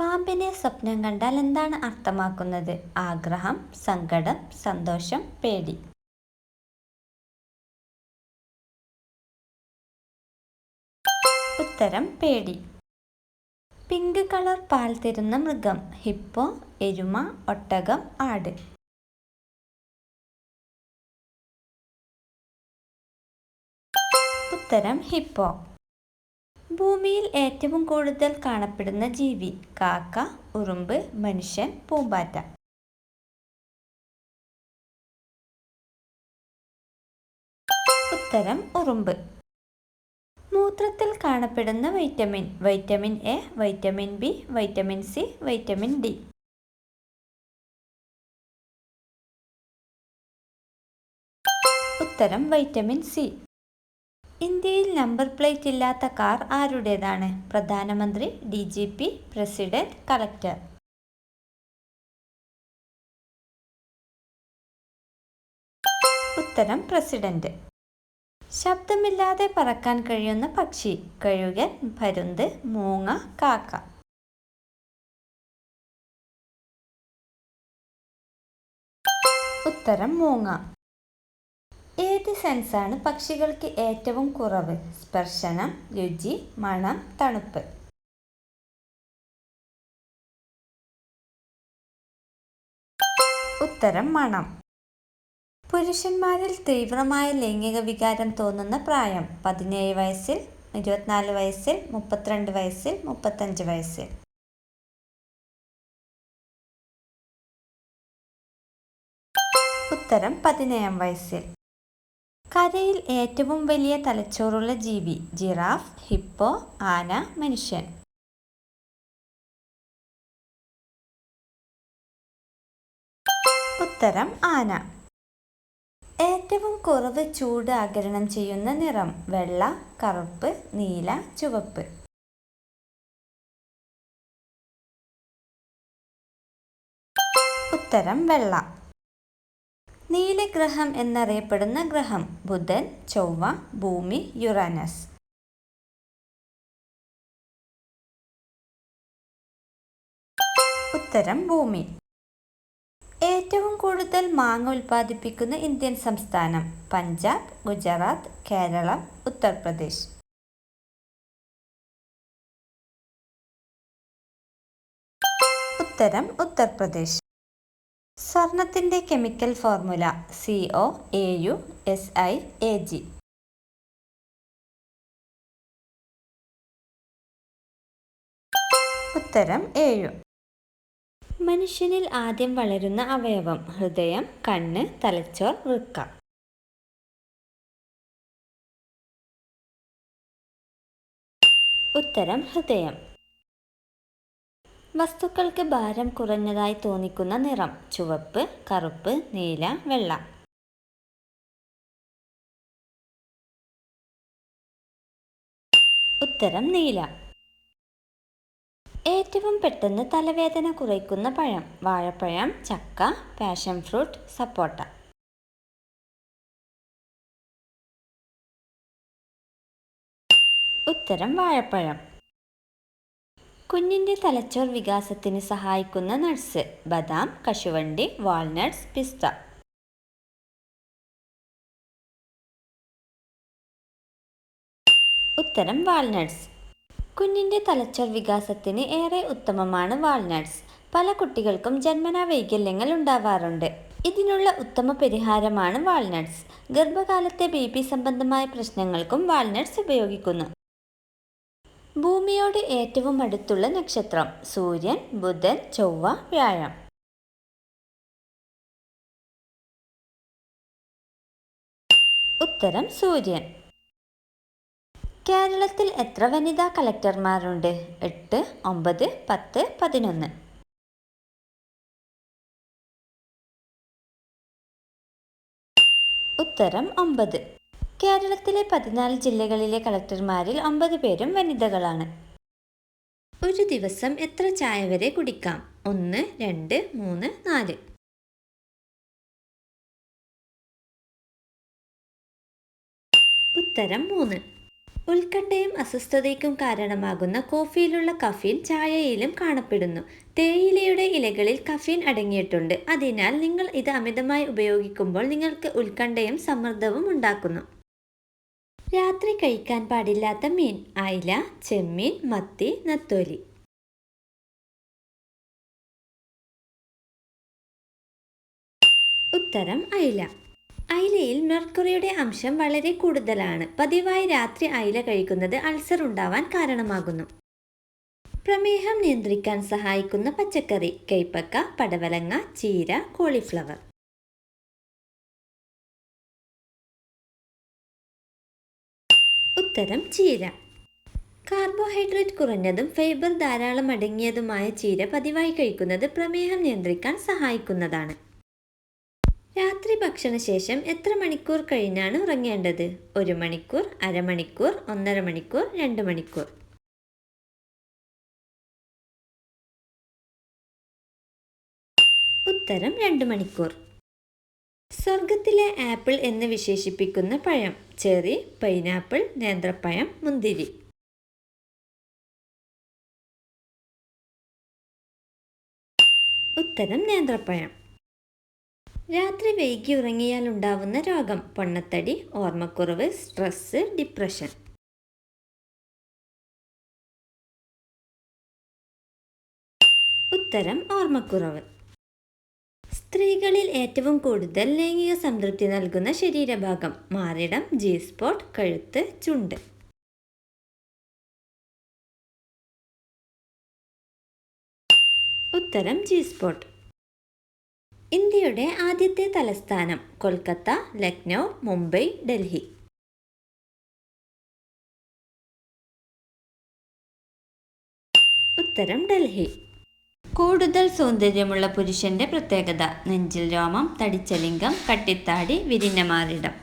പാമ്പിനെ സ്വപ്നം കണ്ടാൽ എന്താണ് അർത്ഥമാക്കുന്നത്? ആഗ്രഹം സങ്കടം സന്തോഷം പേടി. ഉത്തരം പേടി. പിങ്ക് കളർ പാൽ തരുന്ന മൃഗം. ഹിപ്പോ എരുമ ഒട്ടകം ആട്. ഉത്തരം ഹിപ്പോ. ഭൂമിയിൽ ഏറ്റവും കൂടുതൽ കാണപ്പെടുന്ന ജീവി കാക്ക ഉറുമ്പ് മനുഷ്യൻ പൂമ്പാറ്റ. ഉത്തരം ഉറുമ്പ്. മൂത്രത്തിൽ കാണപ്പെടുന്ന vitamin vitamin A vitamin B vitamin C vitamin D. ഉത്തരം വൈറ്റമിൻ സി. ഇന്ത്യയിൽ നമ്പർ പ്ലേറ്റ് ഇല്ലാത്ത കാർ ആരുടേതാണ്? പ്രധാനമന്ത്രി D G P president collector ഉത്തരം പ്രസിഡന്റ്. ശബ്ദമില്ലാതെ പറക്കാൻ കഴിയുന്ന പക്ഷി. കഴുകൻ പരുന്ത് മൂങ്ങ കാക്ക. ഉത്തരം മൂങ്ങ. സെൻസാണ് പക്ഷികൾക്ക് ഏറ്റവും കുറവ്. സ്പർശനം രുചി മണം തണുപ്പ്. ഉത്തരം മണം. പുരുഷന്മാരിൽ തീവ്രമായ ലൈംഗിക വികാരം തോന്നുന്ന പ്രായം പതിനേഴ് വയസ്സിൽ ഇരുപത്തിനാല് വയസ്സിൽ മുപ്പത്തിരണ്ട് വയസ്സിൽ മുപ്പത്തഞ്ച് വയസ്സിൽ. ഉത്തരം പതിനേഴാം വയസ്സിൽ. കരയിൽ ഏറ്റവും വലിയ തലച്ചോറുള്ള ജീവി ജിറാഫ് ഹിപ്പോ ആന മനുഷ്യൻ. ഉത്തരം ആന. ഏറ്റവും കുറവ് ചൂട് ആഗരണം ചെയ്യുന്ന നിറം വെള്ള കറുപ്പ് നീല ചുവപ്പ്. ഉത്തരം വെള്ള. നീലഗ്രഹം എന്നറിയപ്പെടുന്ന ഗ്രഹം. ബുധൻ ചൊവ്വ ഭൂമി യുറാനസ്. ഉത്തരം ഭൂമി. ഏറ്റവും കൂടുതൽ മാങ്ങ ഉൽപ്പാദിപ്പിക്കുന്ന ഇന്ത്യൻ സംസ്ഥാനം. പഞ്ചാബ് ഗുജറാത്ത് കേരളം ഉത്തർപ്രദേശ്. ഉത്തരം ഉത്തർപ്രദേശ്. സ്വർണത്തിന്റെ chemical formula C O A U S I A G ഉത്തരം ഏഴു മനുഷ്യനിൽ ആദ്യം വളരുന്ന അവയവം ഹൃദയം കണ്ണ് തലച്ചോർ വൃക്ക. ഉത്തരം ഹൃദയം. വസ്തുക്കൾക്ക് ഭാരം കുറഞ്ഞതായി തോന്നിക്കുന്ന നിറം ചുവപ്പ് കറുപ്പ് നീല വെള്ള. ഉത്തരം നീല. ഏറ്റവും പെട്ടെന്ന് തലവേദന കുറയ്ക്കുന്ന പഴം വാഴപ്പഴം ചക്ക പാഷൻ ഫ്രൂട്ട് സപ്പോട്ട. ഉത്തരം വാഴപ്പഴം. കുഞ്ഞിന്റെ തലച്ചോർ വികാസത്തിന് സഹായിക്കുന്ന നട്ട്സ് ബദാം കശുവണ്ടി വാൾനട്ട്സ് പിസ്ത. ഉത്തരം വാൾനട്ട്സ്. കുഞ്ഞിന്റെ തലച്ചോർ വികാസത്തിന് ഏറെ ഉത്തമമാണ് വാൾനട്ട്സ്. പല കുട്ടികൾക്കും ജന്മനാ വൈകല്യങ്ങൾ ഉണ്ടാവാറുണ്ട്. ഇതിനുള്ള ഉത്തമ പരിഹാരമാണ് വാൾനട്ട്സ്. ഗർഭകാലത്തെ ബി സംബന്ധമായ പ്രശ്നങ്ങൾക്കും വാൾനട്ട്സ് ഉപയോഗിക്കുന്നു. ഭൂമിയോട് ഏറ്റവും അടുത്തുള്ള നക്ഷത്രം സൂര്യൻ ബുധൻ ചൊവ്വ വ്യാഴം. ഉത്തരം സൂര്യൻ. കേരളത്തിൽ എത്ര വനിതാ കളക്ടർമാരുണ്ട് എട്ട് ഒമ്പത് പത്ത് പതിനൊന്ന്. ഉത്തരം ഒമ്പത്. കേരളത്തിലെ പതിനാല് ജില്ലകളിലെ കളക്ടർമാരിൽ ഒമ്പത് പേരും വനിതകളാണ്. ഒരു ദിവസം എത്ര ചായ വരെ കുടിക്കാം? ഒന്ന് രണ്ട് മൂന്ന് നാല്. ഉത്തരം മൂന്ന്. ഉത്കണ്ഠയും അസ്വസ്ഥതയ്ക്കും കാരണമാകുന്ന കോഫിയിലുള്ള കഫീൻ ചായയിലും കാണപ്പെടുന്നു. തേയിലയുടെ ഇലകളിൽ കഫീൻ അടങ്ങിയിട്ടുണ്ട്. അതിനാൽ നിങ്ങൾ ഇത് അമിതമായി ഉപയോഗിക്കുമ്പോൾ നിങ്ങൾക്ക് ഉത്കണ്ഠയും സമ്മർദ്ദവും ഉണ്ടാക്കുന്നു. രാത്രി കഴിക്കാൻ പാടില്ലാത്ത മീൻ അയില ചെമ്മീൻ മത്തി നത്തോലി. ഉത്തരം അയില. അയിലയിൽ മെർക്കുറിയുടെ അംശം വളരെ കൂടുതലാണ്. പതിവായി രാത്രി അയില കഴിക്കുന്നത് അൾസർ ഉണ്ടാവാൻ കാരണമാകുന്നു. പ്രമേഹം നിയന്ത്രിക്കാൻ സഹായിക്കുന്ന പച്ചക്കറി കൈപ്പക്ക പടവലങ്ങ ചീര കോളിഫ്ലവർ. ഉത്തരം ചീര. കാർബോഹൈഡ്രേറ്റ് കുറഞ്ഞതും ഫൈബർ ധാരാളം അടങ്ങിയതുമായ ചീര പതിവായി കഴിക്കുന്നത് പ്രമേഹം നിയന്ത്രിക്കാൻ സഹായിക്കുന്നതാണ്. രാത്രി ഭക്ഷണശേഷം എത്ര മണിക്കൂർ കഴിഞ്ഞാണ് ഉറങ്ങേണ്ടത്? ഒരു മണിക്കൂർ അരമണിക്കൂർ ഒന്നര മണിക്കൂർ രണ്ട് മണിക്കൂർ. ഉത്തരം രണ്ട് മണിക്കൂർ. സ്വർഗത്തിലെ ആപ്പിൾ എന്ന് വിശേഷിപ്പിക്കുന്ന പഴം. ചെറി പൈനാപ്പിൾ നേന്ത്രപ്പഴം മുന്തിരി. ഉത്തരം നേന്ത്രപ്പഴം. രാത്രി വൈകി ഉറങ്ങിയാൽ ഉണ്ടാവുന്ന രോഗം. പൊണ്ണത്തടി ഓർമ്മക്കുറവ് സ്ട്രെസ് ഡിപ്രഷൻ. ഉത്തരം ഓർമ്മക്കുറവ്. സ്ത്രീകളിൽ ഏറ്റവും കൂടുതൽ ലൈംഗിക സംതൃപ്തി നൽകുന്ന ശരീരഭാഗം മാറിടം ജി സ്പോട്ട് കഴുത്ത് ചുണ്ട്. ഉത്തരം ജി സ്പോട്ട് ഇന്ത്യയുടെ ആദ്യത്തെ തലസ്ഥാനം കൊൽക്കത്ത ലക്നൗ മുംബൈ ഡൽഹി. ഉത്തരം ഡൽഹി. കൂടുതൽ സൗന്ദര്യമുള്ള പുരുഷന്റെ പ്രത്യേകത. നെഞ്ചിൽ രോമം തടിച്ചലിംഗം കട്ടിത്താടി വിരിഞ്ഞ മാറിടം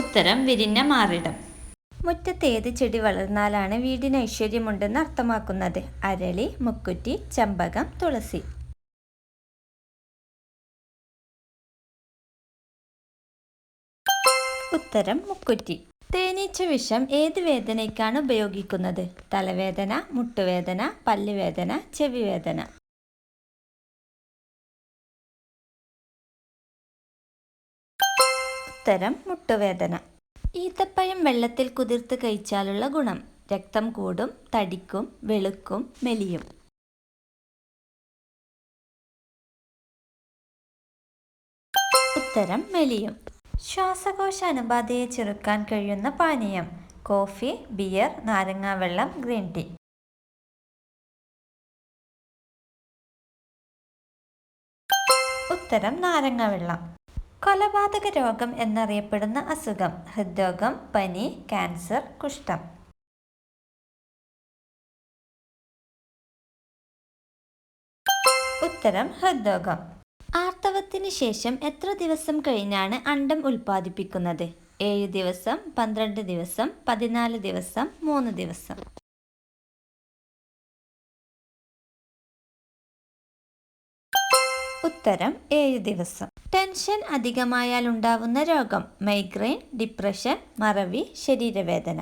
ഉത്തരം വിരിഞ്ഞ മാറിടം മുറ്റത്ത് ഏത് ചെടി വളർന്നാലാണ് വീടിന് ഐശ്വര്യമുണ്ടെന്ന് അർത്ഥമാക്കുന്നത്? അരളി മുക്കുറ്റി ചമ്പകം തുളസി. ഉത്തരം മുക്കുറ്റി. തേനീച്ച വിഷം ഏത് വേദനയ്ക്കാണ് ഉപയോഗിക്കുന്നത്? തലവേദന മുട്ടുവേദന പല്ലുവേദന ചെവിവേദന. ഉത്തരം മുട്ടുവേദന. ഈത്തപ്പഴം വെള്ളത്തിൽ കുതിർത്ത് കഴിച്ചാലുള്ള ഗുണം. രക്തം കൂടും തടിക്കും വെളുക്കും മെലിയും. ഉത്തരം മെലിയും. ശ്വാസകോശ അണുബാധയെ ചെറുക്കാൻ കഴിയുന്ന പാനീയം. കോഫി ബിയർ നാരങ്ങാവെള്ളം ഗ്രീൻ ടീ. ഉത്തരം നാരങ്ങാവെള്ളം കൊലപാതക രോഗം എന്നറിയപ്പെടുന്ന അസുഖം. ഹൃദ്രോഗം പനി ക്യാൻസർ കുഷ്ഠം. ഉത്തരം ഹൃദ്രോഗം. ആർത്തവത്തിന് ശേഷം എത്ര ദിവസം കഴിഞ്ഞാണ് അണ്ടം ഉൽപ്പാദിപ്പിക്കുന്നത്? ഏഴ് ദിവസം പന്ത്രണ്ട് ദിവസം പതിനാല് ദിവസം മൂന്ന് ദിവസം. ഉത്തരം ഏഴ് ദിവസം. ടെൻഷൻ അധികമായാൽ ഉണ്ടാവുന്ന രോഗം മൈഗ്രെയിൻ ഡിപ്രഷൻ മറവി ശരീരവേദന.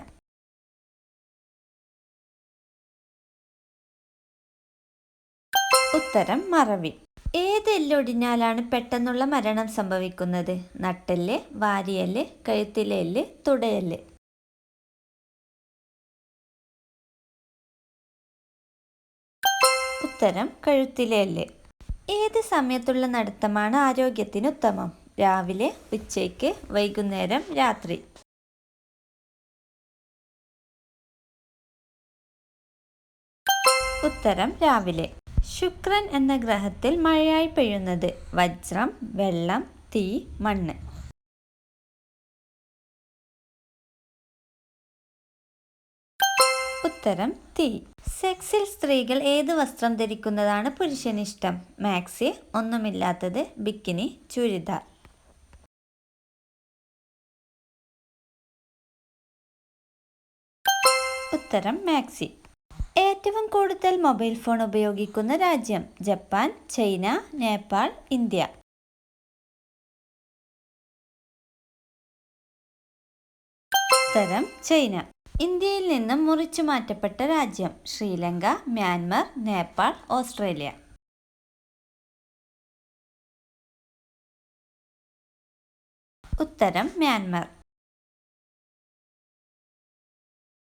ഉത്തരം മറവി. ഏത് എല്ലൊടിഞ്ഞാലാണ് പെട്ടെന്നുള്ള മരണം സംഭവിക്കുന്നത്? നട്ടെല്ല് വാരിയൽ കഴുത്തിലെ എല്ല് തുടയൽ ഉത്തരം കഴുത്തിലെ എല്ല്. ഏത് സമയത്തുള്ള നടത്തമാണ് ആരോഗ്യത്തിന് ഉത്തമം? രാവിലെ ഉച്ചയ്ക്ക് വൈകുന്നേരം രാത്രി. ഉത്തരം രാവിലെ. ശുക്രൻ എന്ന ഗ്രഹത്തിൽ മഴയായി പെയ്യുന്നത്. വജ്രം വെള്ളം തീ മണ്ണ്. ഉത്തരം തീ. സെക്സിൽ സ്ത്രീകൾ ഏത് വസ്ത്രം ധരിക്കുന്നതാണ് പുരുഷനിഷ്ടം? മാക്സി ഒന്നുമില്ലാത്തത് ബിക്കിനി ചുരിദാർ. ഉത്തരം മാക്സി. ഏറ്റവും കൂടുതൽ മൊബൈൽ ഫോൺ ഉപയോഗിക്കുന്ന രാജ്യം ജപ്പാൻ ചൈന നേപ്പാൾ ഇന്ത്യ. ഉത്തരം ചൈന. ഇന്ത്യയിൽ നിന്നും മുറിച്ചു മാറ്റപ്പെട്ട രാജ്യം ശ്രീലങ്ക മ്യാൻമർ നേപ്പാൾ ഓസ്ട്രേലിയ. ഉത്തരം മ്യാൻമർ.